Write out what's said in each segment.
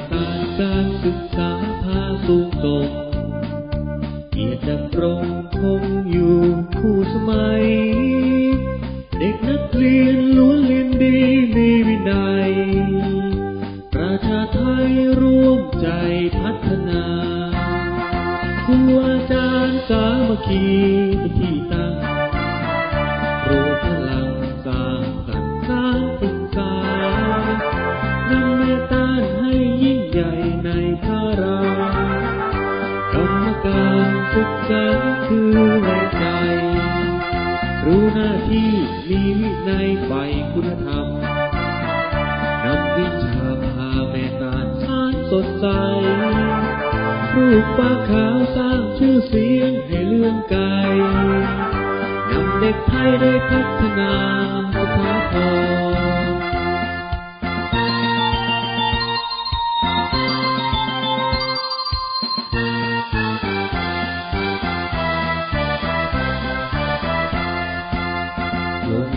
แม่ตานการศึกษาพาสูงส่งเกียรติดำรงคงอยู่คู่สมัย เด็กนักเรียนล้วนเรียนดีมีวินัย ประชาไทยร่วมใจพัฒนาครูอาจารย์สามัคคีเป็นที่ตั้ง พระรากรรมการศึกษาคือแรงใจ รู้หน้าที่มีวินัยใฝ่คุณธรรมนำวิชาพาแม่ตาชานสดใสปลูกป่าขาวสร้างชื่อเสียงให้เลื่องไกลนำเด็กไทยได้พัฒ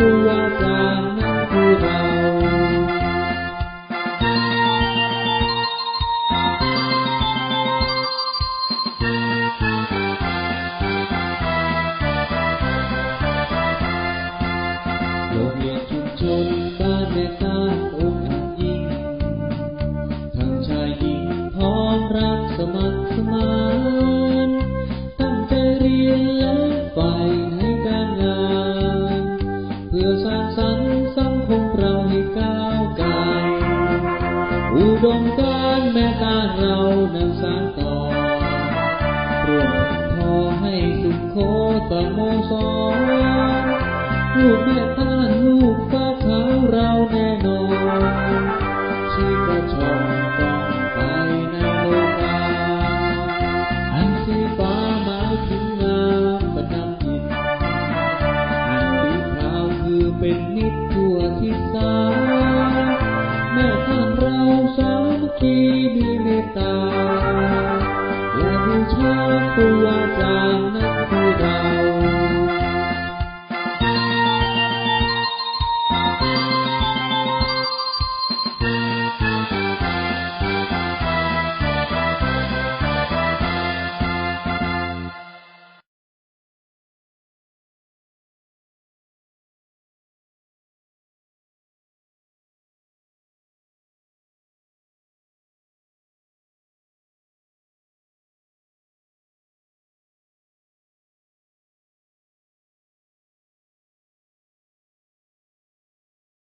รูอาจารย์นั้นคือเราโรงเรียนชุมชนบ้านแม่ตาองค์ยิ่งทั้งชายหญิงพร้อมรักสมัครสมา สรรค์สังคมเราให้ก้าวไกลอุดมการณ์แม่ตาเรานำสานต่อร่ ที่สาแม่ท่านเราสามัคคีมีเมตตาและบูชาตัวจากนั้น